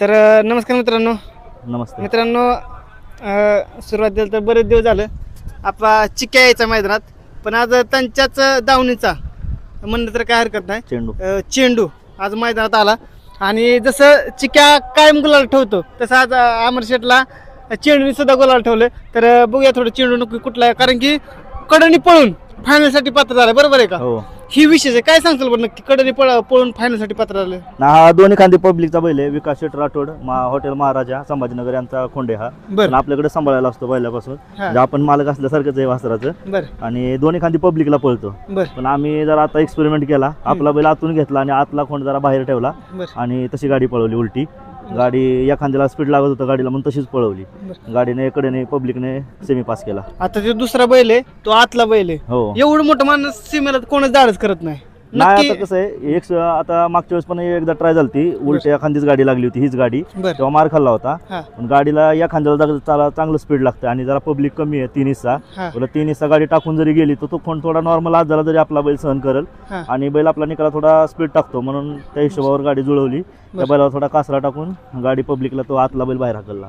तर अ, नमस्कार मित्रांनो. नमस्ते. मित्रांनो अ, सुरुवातीला तर बरेच दिवस झालं. आपला चिक्या यायचा मैदानात पण आज त्यांच्याच दावणीचा म्हणलं तर काय हरकत नाही. चेंडू. अ, चेंडू आज मैदानात आला. आणि जसं चिक्या कायम गुलाल ठेवतो तसं आज अ, अमर शेटला चेंडूने सुद्धा गुलाल ठेवलं. तर अ, बघूया थोडं चेंडू नको कुठला आहे. कारण की कडनी पळून फायनलसाठी पात्र झालं. बरोबर आहे का? हो. ही विशेष आहे. काय सांगताल बरं नक्की? कडनी पळ पळून फायनलसाठी पात्र झालं ना हा दोन्ही खांदी पब्लिकचा बैल आहे. विकास शेट राठोड मा हॉटेल महाराजा संभाजीनगर यांचा खोंडे हा. बरं. आपल्याकडे सांभाळायला असतो पहिल्यापासून हा. म्हणजे आपण मालक असल्यासारखंच आहे वासराचं. बरं. आणि दोन्ही खांदी पब्लिकला पळतो. बरं. पण आम्ही जरा आता एक्सपेरिमेंट केला. आपला बैल आतून घेतला आणि आतला खोंड जरा बाहेर ठेवला. बरं. आणि तशी गाडी पळवली उलटी. गाडी या खांद्याला स्पीड लागत होतं गाडीला म्हणून तशीच पळवली. गाडीने कडेने पब्लिकने सेमी पास केला. आता जो दुसरा बैल आहे तो आतला बैल आहे. हो. एवढं मोठं माणूस सीमेला कोणच धाडच करत नाही. नाही आता कसं आहे एक आता मागच्या वेळेस पण एकदा ट्राय झाली ती उलट्या खांदीच गाडी लागली होती हीच गाडी. तेव्हा मार खाल्ला होता. पण गाडीला या खांद्याला चांगलं स्पीड लागतं आणि जरा पब्लिक कमी आहे तीन हिस्सा. तीन हिस्सा गाडी टाकून जरी गेली तर तो फोन थोडा नॉर्मल आज झाला तरी आपला बैल सहन करेल आणि बैल आपला निकाला थोडा स्पीड टाकतो. म्हणून त्या हिशोबावर गाडी जुळवली. त्या. बैलाला थोडा कासरा टाकून गाडी पब्लिकला तो आतला बैल बाहेर हाकलला.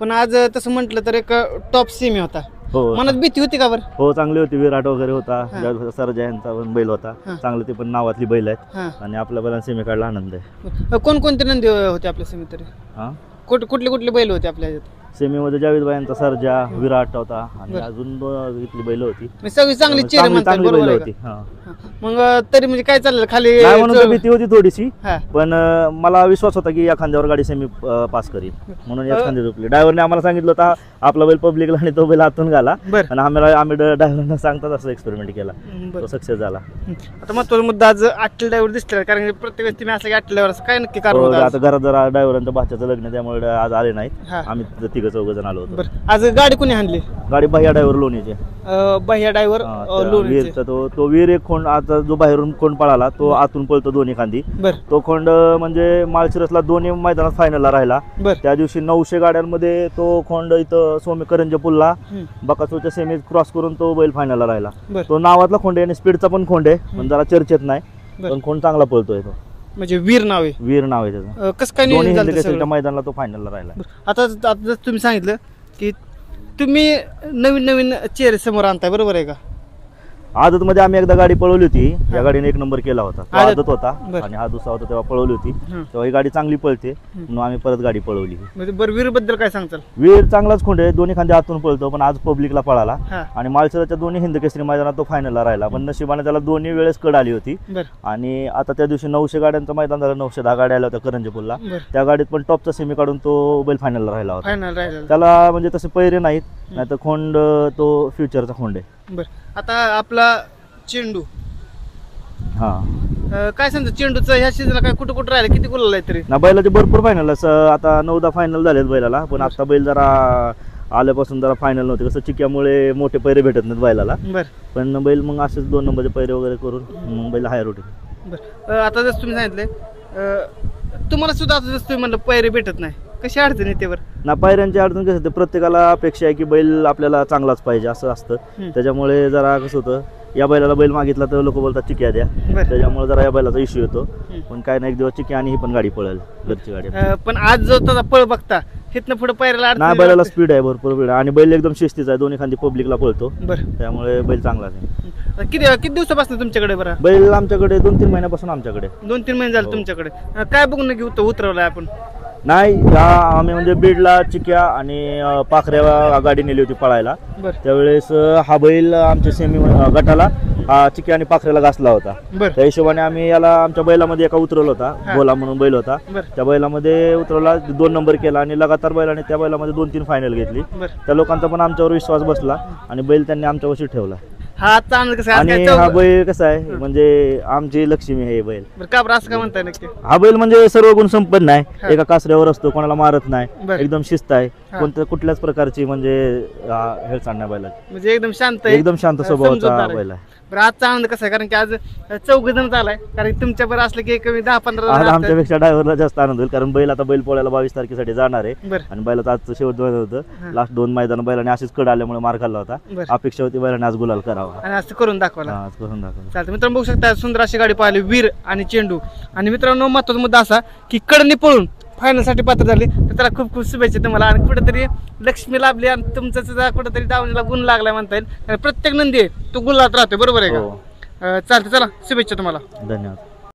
पण आज तसं म्हटलं तर एक टॉप सीमे होता. हो. मनात भीती होती का बरं? हो चांगली होती. विराट वगैरे होता. हा. ज्या- सरजा यांचा पण बैल होता. हा. चांगले ते पण नावातली बैल आहेत. हा. आणि आपल्या बैलांना सेमी काढला आनंद आहे. कोणकोणते नंदी होते आपल्या सीमेत तरी? हा? कुठ कुठले कुठले बैल होते आपल्या सेमीमध्ये जावेदबाईंचा सर्जा विराट होता आणि बरं. अजून इथली बैल होती. म्हणजे सगळी चांगली चेहरे चांगली म्हणतात चांगली बरोबर बैल आहे होती का? हा. मग तरी म्हणजे काय चाललं? खाली नाही म्हणून तर भीती होती थोडीशी हा. पण अं, मला विश्वास होता की या खांद्यावर गाडी सेमी पास करील म्हणून याच अं. झोपली. ड्रायव्हरने आम्हाला सांगितलं होता आपला बैल पब्लिकला आणि तो बैल आतून घाला. बर. आणि आम्हाला आम्ही ड्रायव्हरना सांगतात असं एक्सपेरिमेंट केला. तो सक्सेस झाला. आता महत्त्वाचा मुद्दा आज आठल्या ड्रायव्हर दिसला कारण की प्रत्येक वेळेस तुम्ही असं की आठल्या ड्रायव्हर असं काय नक्की कारण हो, होतं? आता घरात जरा ड्रायव्हरांचं भाच्याचं लग्न त्यामुळे आज आले नाहीत. हा. आम्ही तिघं चौघ जण आलो होतो. बर. आज गाडी कोणी आणली? गाडी बाह्या ड्रायव्हर लोणीचे. बाह्या लोणीचे. वीरचा तो तो वीर एक खोंड आता जो बाहेरून खोंड पळाला तो आतून पळतो दोन्ही खांदी. तो खोंड म्हणजे माळशिरसला दोन्ही मैदानात फायनलला राहिला. त्या दिवशी नऊशे गाड्यांमध्ये तो खोंड इथं सोमी करंज पुलला. बकासूरच्या सेमीत क्रॉस करून तो बैल फायनलला राहिला. तो नावातला खोंड आहे आणि स्पीडचा पण खोंड आहे पण जरा चर्चेत नाही. पण खोंड चांगला पळतोय तो. म्हणजे वीर नाव आहे. वीर नाव आहे त्याचं. कसं काय? मैदानाला तो फायनलला राहिला. आता तुम्ही सांगितलं की तुम्ही नवीन नवीन चेहरे समोर आणताय बरोबर आहे का? आदत मध्ये आम्ही एकदा गाडी पळवली होती. या गाडीने एक नंबर केला होता. तो आदत- होता. आणि हा दुसरा होता तेव्हा पळवली होती. तेव्हा ही गाडी चांगली पळते. म्हणून आम्ही परत गाडी पळवली. म्हणजे बरं वीरबद्दल काय सांगताल? वीर चांगलाच खोंड आहे. दोन्ही खांदे आतून पळतो पण आज पब्लिकला पळाला. आणि माळशिराच्या दोन्ही हिंद केसरी मैदानात तो फायनलला राहिला. पण नशिबाने त्याला दोन्ही वेळेस कड आली होती. आणि आता त्या दिवशी नऊशे गाड्यांचं मैदान झालं. नऊशे दहा गाड्या आल्या होत्या करंजपूरला. त्या गाडीत पण टॉपचा सेमी काढून तो बैल फायनलला राहिला होता. त्याला म्हणजे तसे पैरे नाहीत. नाही तर खोंड तो फ्युचरचा खोंड आहे. बर. आता आपला चेंडू. हा. अं, काय सांगतो चेंडूचं ह्या सीझनला काय कुठं कुठं राहिलं? किती गुलाल आहे तरी? ना बैलाचे भरपूर फायनल आता नऊदा फायनल झालेत बैलाला पण आता बैल जरा आल्यापासून जरा फायनल नव्हते. कसं चिक्यामुळे मोठे पैरे भेटत नाहीत बैलाला. बर. पण बैल मग असेच दोन नंबरचे पैरे वगैरे करून मग बैल हायर होते बर. अं, आता जसं तुम्ही सांगितलंय अं, तुम्हाला सुद्धा आता जसं तुम्ही म्हणलं पैरे भेटत नाही. कशी अडचण येते बरं? ना पायऱ्यांची अडचण कसं असते प्रत्येकाला अपेक्षा आहे की बैल आपल्याला चांगलाच पाहिजे असं असतं. हम्म. त्याच्यामुळे जरा कसं होतं या बैलाला बैल मागितला तर लोक बोलतात चिक्या द्या. बरं. त्याच्यामुळे जरा या बैलाचा इश्यू येतो. हम्म. पण काय नाही एक दिवस चिक्या आणि ही पण गाडी पळेल घरची गाडी. अं, पण आज जो त्याचा पळ बघता तिथनं पुढे नाही अडचण बैलाला स्पीड आहे भरपूर स्पीड आणि बैल एकदम शिस्तीचा आहे दोन्ही खांदी पब्लिकला पळतो. बरं. त्यामुळे बैल चांगलाच आहे. अं, किती किती दिवसापासून तुमच्याकडे बरं? बैल आमच्याकडे दोन तीन महिन्यापासून आमच्याकडे. दोन तीन महिने झाले हो. तुमच्याकडे. अं, काय बघून उत उतरवलाय आपण? नाही या आम्ही म्हणजे बीडला चिक्या आणि अं, पाखऱ्या गाडी नेली होती पळायला. बरं. त्यावेळेस अं, हा बैल आमच्या सेमी गटाला हा चिक्या आणि पाखऱ्याला घासला होता. बरं. त्या हिशोबाने आम्ही याला आमच्या बैलामध्ये एका उतरवला होता. भोला म्हणून बैल होता. बरं. त्या बैलामध्ये उतरवला दोन नंबर केला आणि लगातार बैलाने त्या बैलामध्ये दोन तीन फायनल घेतली. बरं. त्या लोकांचा पण आमच्यावर विश्वास बसला आणि बैल त्यांनी आमच्यावरशी ठेवला. हा आनंद कसा आणि हा बैल कसा आहे? म्हणजे आमची लक्ष्मी आहे हे बैल. बरं का बरं असं का म्हणताय नक्की? हा बैल म्हणजे सर्व गुण संपन्न. आहे. एका कासऱ्यावर असतो कोणाला मारत नाही. बरं. एकदम शिस्त आहे. कोणत्या कुठल्याच प्रकारची म्हणजे हेळ चालण्या बैलाची. म्हणजे एकदम शांत आहे. एकदम शांत स्वभावाचा. बैल आहे. बरं आजचा आनंद कसा आहे? कारण की आज चौघ जण झालाय कारण तुमच्या बरं असलं की कमी दहा पंधरा जण आज असतात. आमच्यापेक्षा ड्रायव्हरला जास्त आनंद होईल. कारण बैल आता बैल पोळ्याला बावीस तारखेसाठी जाणार आहे. बरं. आणि बैलाचं आजचं शेवट मैदान हा. होतं लास्ट दोन मैदान बैलाने अशीच कड आल्यामुळे मार खाल्ला होता. बरं. अपेक्षा होती बैलाने आज गुलाल करावा. आणि असं करून दाखवला. हा, आज करून दाखवलं. चालतं मित्रांनो बघू शकता सुंदर अशी गाडी पाहिली. वीर आणि चेंडू. आणि मित्रांनो महत्त्वाचा मुद्दा असा की कडनी पळून फायनलसाठी पात्र झाली. तर त्याला खूप खूप शुभेच्छा तुम्हाला. आणि कुठेतरी लक्ष्मी लाभली आणि तुमचं सुद्धा कुठेतरी दावणीला गुण लागलाय म्हणता येईल. प्रत्येक नंदी आहे तो गुलात राहतोय. बरोबर आहे का? हो. चालतं चला. शुभेच्छा तुम्हाला. धन्यवाद.